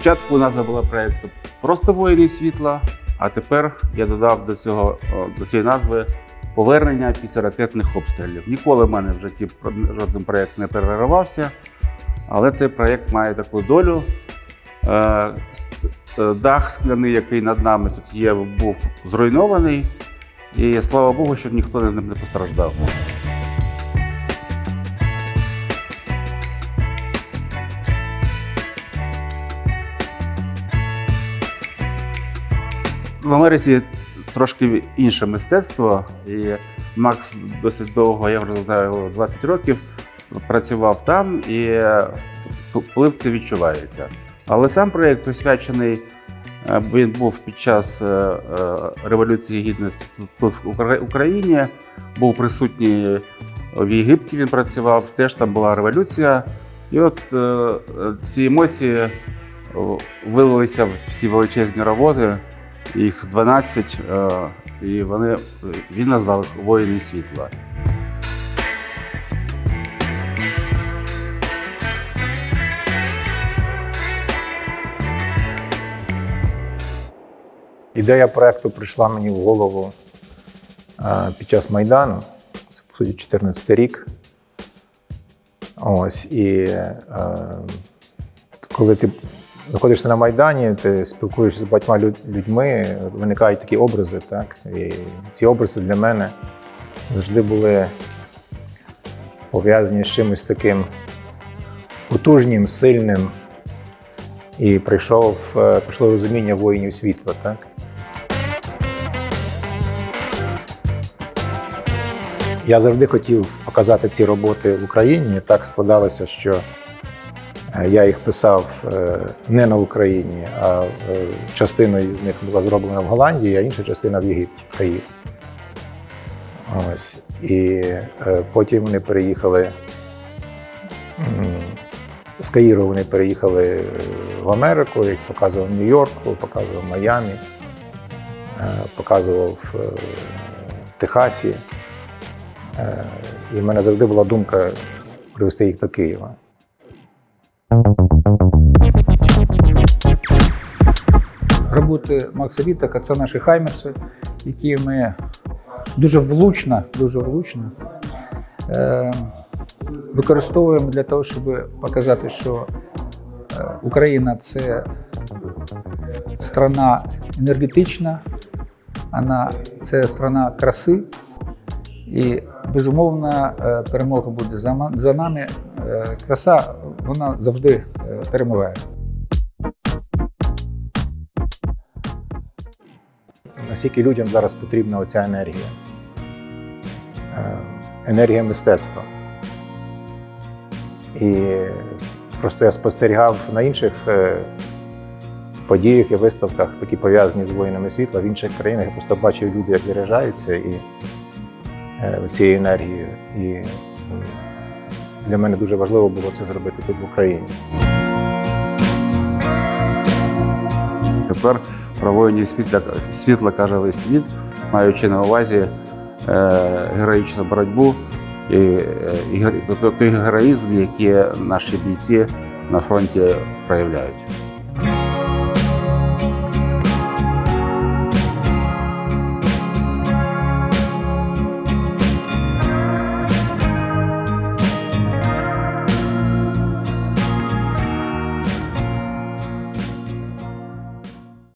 Спочатку назва була проєкту просто воїни світла, а тепер я додав до цього до цієї назви повернення після ракетних обстрілів. Ніколи в мене в житті жоден проєкт не переривався, але цей проєкт має таку долю. Е, е, Дах скляний, який над нами тут є, був зруйнований. І слава Богу, що ніхто не постраждав. В Америці трошки інше мистецтво, і Макс досить довго, я вже знаю, 20 років, працював там, і вплив це відчувається. Але сам проєкт присвячений, е, він був під час е, е, Революції Гідності тут в Україні, був присутній в Єгипті, він працював, теж там була революція. І от ці емоції вилилися в ці величезні роботи, їх 12, е, і вони, він назвав воїни світла. Ідея проекту прийшла мені в голову е, під час Майдану. Це по суті 14 рік. Ось і е, коли ти знаходишся на Майдані, ти спілкуєшся з багатьма людьми, виникають такі образи, так? І ці образи для мене завжди були пов'язані з чимось таким потужним, сильним. І прийшов, е, прийшло розуміння воїнів світла, так? Я завжди хотів показати ці роботи в Україні. Так складалося, що я їх писав е, не на Україні, а е, частина з них була зроблена в Голландії, а інша частина в Єгипті, Каїр. Ось. І е, потім вони переїхали. З Каїру вони переїхали е, в Америку, їх показував в Нью-Йорку, показував в Майамі, е, показував е, в Техасі. Е, І в мене завжди була думка привезти їх до Києва. Роботи Макса Вітака це наші хаймерси, які ми дуже влучно, дуже влучно е, використовуємо для того, щоб показати, що е, Україна це страна енергетична, вона це страна краси. І безумовно е, перемога буде за нами. Е, Краса вона завжди перемагає. Наскільки людям зараз потрібна оця енергія? Е, Енергія мистецтва. І просто я спостерігав на інших е, подіях і виставках, які пов'язані з воїнами світла в інших країнах. Я просто бачив люди, як заряджаються і е, цією енергією. І для мене дуже важливо було це зробити тут в Україні. Тепер про воїнів світла, світла каже весь світ, маючи на увазі е, героїчну боротьбу і, е, і той героїзм, який наші бійці на фронті проявляють.